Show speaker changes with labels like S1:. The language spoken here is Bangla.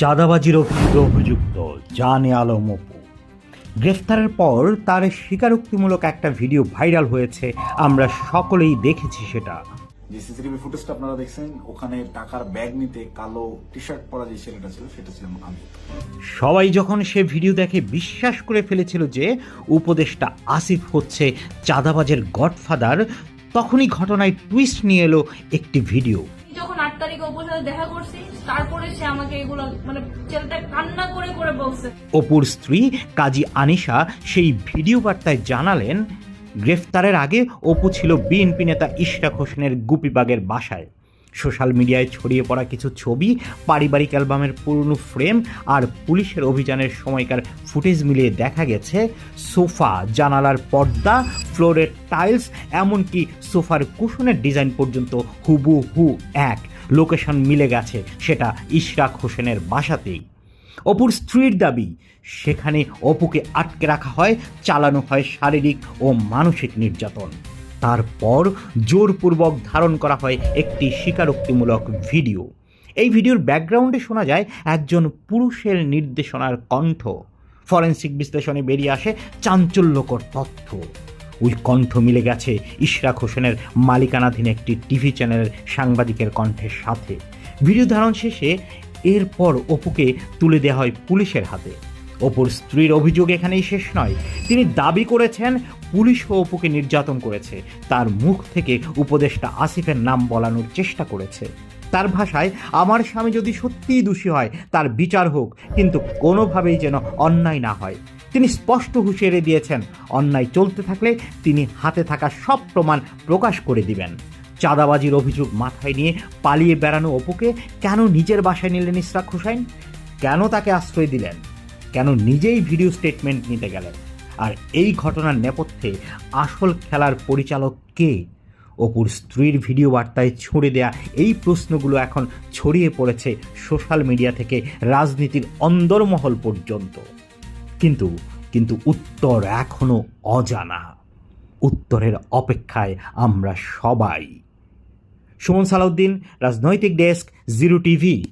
S1: চাঁদাবাজির অভিযোগে অভিযুক্ত জানে আলম অপু। গ্রেফতারের পর তার স্বীকারোক্তিমূলক একটা ভিডিও ভাইরাল হয়েছে আমরা সকলেই দেখেছি সেটা।
S2: যে সিসিটিভি ফুটেজটা আপনারা দেখছেন ওখানে টাকার ব্যাগ নিতে কালো টি শার্ট পরা যে ছেলেটা ছিল সেটা ছিলাম আমি
S1: সবাই যখন সে ভিডিও দেখে বিশ্বাস করে ফেলেছিল যে উপদেষ্টা আসিফ হচ্ছে চাঁদাবাজের গডফাদার তখনই ঘটনায় টুইস্ট নিয়ে এলো একটি ভিডিও।
S3: আট তারিখে অপুর সাথে দেখা করছি, তারপরে সে আমাকে এগুলো মানে ছেলেটা কান্না করে করে বলছে।
S1: অপুর স্ত্রী কাজী আনিশা সেই ভিডিও বার্তায় জানালেন, গ্রেফতারের আগে অপু ছিল বিএনপি নেতা ইশরাক হোসেনের গুপিবাগের বাসায়। সোশ্যাল মিডিয়ায় ছড়িয়ে পড়া কিছু ছবি, পারিবারিক অ্যালবামের পুরনো ফ্রেম আর পুলিশের অভিযানের সময়কার ফুটেজ মিলিয়ে দেখা গেছে সোফা, জানালার পর্দা, ফ্লোরের টাইলস, এমনকি সোফার কুশনের ডিজাইন পর্যন্ত হুবু হু এক। লোকেশন মিলে গেছে সেটা ইশরাক হোসেনের বাসাতেই। অপুর স্ত্রীর দাবি, সেখানে অপুকে আটকে রাখা হয়, চালানো হয় শারীরিক ও মানসিক নির্যাতন। তারপর জোরপূর্বক ধারণ করা হয় একটি স্বীকারোক্তিমূলক ভিডিও। এই ভিডিওর ব্যাকগ্রাউন্ডে শোনা যায় একজন পুরুষের নির্দেশনার কণ্ঠ। ফরেন্সিক বিশ্লেষণে বেরিয়ে আসে চাঞ্চল্যকর তথ্য। ওই কণ্ঠ মিলে গেছে ইশরাক হোসেনের মালিকানাধীন একটি টিভি চ্যানেলের সাংবাদিকের কণ্ঠের সাথে। ভিডিও ধারণ শেষে এরপর অপুকে তুলে দেওয়া হয় পুলিশের হাতে। অপুর স্ত্রীর অভিযোগ এখানেই শেষ নয়। তিনি দাবি করেছেন পুলিশও অপুকে নির্যাতন করেছে। তার মুখ থেকে উপদেষ্টা আসিফের নাম বলানোর চেষ্টা করেছে। তার ভাষায়, আমার স্বামী যদি সত্যিই দোষী হয়, তার বিচার হোক, কিন্তু কোনোভাবেই যেন অন্যায় না হয়। তিনি স্পষ্ট হুঁশিয়ারি দিয়েছেন, অন্যায় চলতে থাকলে তিনি হাতে থাকা সব প্রমাণ প্রকাশ করে দিবেন। চাঁদাবাজির অভিযোগ মাথায় নিয়ে পালিয়ে বেড়ানো অপুকে কেন নিজের বাসায় নিলেন ইসরাক হুসাইন? কেন তাকে আশ্রয় দিলেন? কেন নিজেই ভিডিও স্টেটমেন্ট নিতে গেলেন? আর এই ঘটনার নেপথ্যে আসল খেলার পরিচালক কে? অপুর স্ত্রীর ভিডিও বার্তায় ছুড়ে দেয়া এই প্রশ্নগুলো এখন ছড়িয়ে পড়েছে সোশ্যাল মিডিয়া থেকে রাজনীতির অন্দরমহল পর্যন্ত। কিন্তু কিন্তু উত্তর এখনও অজানা। উত্তরের অপেক্ষায় আমরা সবাই। সুমন সালাউদ্দিন, রাজনৈতিক ডেস্ক, জিরো টিভি।